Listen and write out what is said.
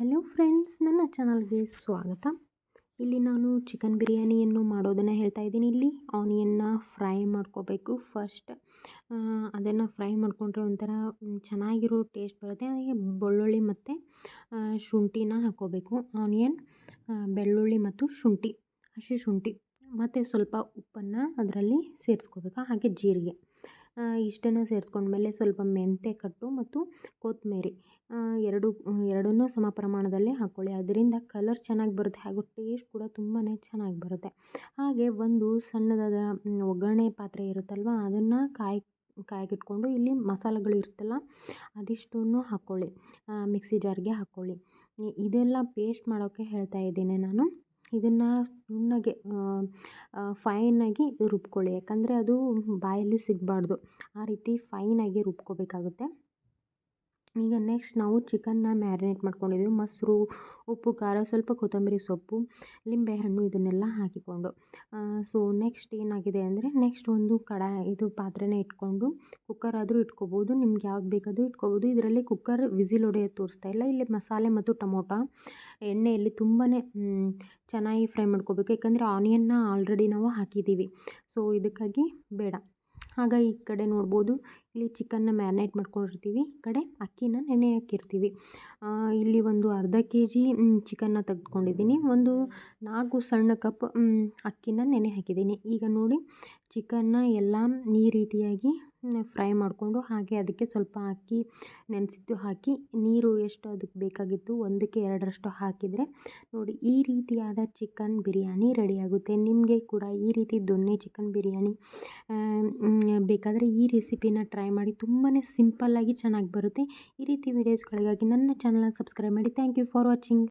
Hello friends, ನನ್ನ ಚಾನಲ್ಗೆ ಸ್ವಾಗತ. ಇಲ್ಲಿ ನಾನು ಚಿಕನ್ ಬಿರಿಯಾನಿಯನ್ನು ಮಾಡೋದನ್ನು ಹೇಳ್ತಾ ಇದ್ದೀನಿ. ಇಲ್ಲಿ ಆನಿಯನ್ನ ಫ್ರೈ ಮಾಡ್ಕೋಬೇಕು ಫಸ್ಟ್. ಅದನ್ನು ಫ್ರೈ ಮಾಡಿಕೊಂಡ್ರೆ ಒಂಥರ ಚೆನ್ನಾಗಿರೋ ಟೇಸ್ಟ್ ಬರುತ್ತೆ. ಹಾಗೆ ಬೆಳ್ಳುಳ್ಳಿ ಮತ್ತು ಶುಂಠಿನ ಹಾಕ್ಕೋಬೇಕು ಆನಿಯನ್ ಬೆಳ್ಳುಳ್ಳಿ ಮತ್ತು ಶುಂಠಿ. ಹಸಿ ಶುಂಠಿ. ಮತ್ತು ಸ್ವಲ್ಪ ಉಪ್ಪನ್ನು ಅದರಲ್ಲಿ ಸೇರಿಸ್ಕೋಬೇಕು. ಹಾಗೆ ಜೀರಿಗೆ. ಇಷ್ಟನ್ನು ಸೇರಿಸ್ಕೊಂಡ್ಮೇಲೆ ಸ್ವಲ್ಪ ಮೆಂತ್ಯ ಕಟ್ಟು ಮತ್ತು ಕೊತ್ತಂಬರಿ ಎರಡು, ಎರಡನ್ನೂ ಸಮ ಪ್ರಮಾಣದಲ್ಲಿ ಹಾಕ್ಕೊಳ್ಳಿ ಅದರಿಂದ ಕಲರ್ ಚೆನ್ನಾಗಿ ಬರುತ್ತೆ ಹಾಗೂ ಟೇಸ್ಟ್ ಕೂಡ ತುಂಬಾ ಚೆನ್ನಾಗಿ ಬರುತ್ತೆ. ಹಾಗೆ ಒಂದು ಸಣ್ಣದಾದ ಒಗ್ಗರಣೆ ಪಾತ್ರೆ ಇರುತ್ತಲ್ವ, ಅದನ್ನು ಕಾಯಿ, ಕಾಯಿಗಿಟ್ಕೊಂಡು ಇಲ್ಲಿ ಮಸಾಲೆಗಳು ಇರುತ್ತಲ್ಲ, ಅದಿಷ್ಟನ್ನು ಹಾಕ್ಕೊಳ್ಳಿ ಮಿಕ್ಸಿ ಜಾರ್ಗೆ ಹಾಕ್ಕೊಳ್ಳಿ ಇದೆಲ್ಲ ಪೇಸ್ಟ್ ಮಾಡೋಕ್ಕೆ ಹೇಳ್ತಾ ಇದ್ದೀನಿ ನಾನು. ಇದನ್ನು ನುಣ್ಣಗೆ ಫೈನಾಗಿ ರುಬ್ಕೊಳ್ಳಿ. ಯಾಕಂದರೆ ಅದು ಬಾಯಲ್ಲಿ ಸಿಗಬಾರ್ದು. ಆ ರೀತಿ ಫೈನಾಗಿ ರುಬ್ಕೋಬೇಕಾಗುತ್ತೆ. ಈಗ ನೆಕ್ಸ್ಟ್ ನಾವು ಚಿಕನ್ನ ಮ್ಯಾರಿನೇಟ್ ಮಾಡ್ಕೊಂಡಿದ್ದೀವಿ ಮೊಸರು, ಉಪ್ಪು, ಖಾರ, ಸ್ವಲ್ಪ ಕೊತ್ತಂಬರಿ ಸೊಪ್ಪು ಲಿಂಬೆಹಣ್ಣು ಇದನ್ನೆಲ್ಲ ಹಾಕಿಕೊಂಡು. ಸೊ ನೆಕ್ಸ್ಟ್ ಏನಾಗಿದೆ ಅಂದರೆ ನೆಕ್ಸ್ಟ್ ಒಂದು ಕಡಾಯ, ಇದು ಪಾತ್ರೆನ ಇಟ್ಕೊಂಡು ಕುಕ್ಕರ್ ಆದರೂ ಇಟ್ಕೋಬೋದು. ನಿಮ್ಗೆ ಯಾವ್ದು ಬೇಕಾದರೂ ಇಟ್ಕೋಬೋದು. ಇದರಲ್ಲಿ ಕುಕ್ಕರ್ ವಿಸಿಲ್ ಹೊಡೆಯೋದು ತೋರಿಸ್ತಾ ಇಲ್ಲ. ಇಲ್ಲಿ ಮಸಾಲೆ ಮತ್ತು ಟೊಮೊಟೊ ಎಣ್ಣೆಯಲ್ಲಿ ತುಂಬಾ ಚೆನ್ನಾಗಿ ಫ್ರೈ ಮಾಡ್ಕೋಬೇಕು. ಯಾಕಂದರೆ ಆನಿಯನ್ನ ಆಲ್ರೆಡಿ ನಾವು ಹಾಕಿದ್ದೀವಿ ಸೊ ಇದಕ್ಕಾಗಿ ಬೇಡ. ಆಗ ಈ ಕಡೆ ನೋಡ್ಬೋದು. ಇಲ್ಲಿ ಚಿಕನ್ನ ಮ್ಯಾರಿನೇಟ್ ಮಾಡ್ಕೊಂಡಿರ್ತೀವಿ. ಈ ಕಡೆ ಅಕ್ಕಿನ ನೆನೆ ಹಾಕಿರ್ತೀವಿ. ಇಲ್ಲಿ ಒಂದು ಅರ್ಧ ಕೆ ಜಿ ಚಿಕನ್ನ ತೆಗೆದುಕೊಂಡಿದ್ದೀನಿ. ಒಂದು ನಾಲ್ಕು ಸಣ್ಣ ಕಪ್ ಅಕ್ಕಿನ ನೆನೆ ಹಾಕಿದ್ದೀನಿ. ಈಗ ನೋಡಿ ಚಿಕನ್ನ ಎಲ್ಲ ಈ ರೀತಿಯಾಗಿ ಫ್ರೈ ಮಾಡಿಕೊಂಡು ಹಾಗೆ ಅದಕ್ಕೆ ಸ್ವಲ್ಪ ಅಕ್ಕಿ ನೆನೆಸಿದ್ದು ಹಾಕಿ, ನೀರು ಎಷ್ಟು ಅದಕ್ಕೆ ಬೇಕಾಗಿತ್ತು ಒಂದಕ್ಕೆ ಎರಡರಷ್ಟು ಹಾಕಿದರೆ ನೋಡಿ, ಈ ರೀತಿಯಾದ ಚಿಕನ್ ಬಿರಿಯಾನಿ ರೆಡಿಯಾಗುತ್ತೆ ನಿಮಗೆ ಕೂಡ ಈ ರೀತಿ ದೊನ್ನೆ ಚಿಕನ್ ಬಿರಿಯಾನಿ ಬೇಕಾದರೆ ಈ ರೆಸಿಪಿನ ಟ್ರೈ ಮಾಡಿ ತುಂಬಾ ಸಿಂಪಲ್ಲಾಗಿ ಚೆನ್ನಾಗಿ ಬರುತ್ತೆ. ಈ ರೀತಿ ವೀಡಿಯೋಸ್ಗಳಿಗಾಗಿ ನನ್ನ ಚಾನಲ್ನ ಸಬ್ಸ್ಕ್ರೈಬ್ ಮಾಡಿ. Thank you for watching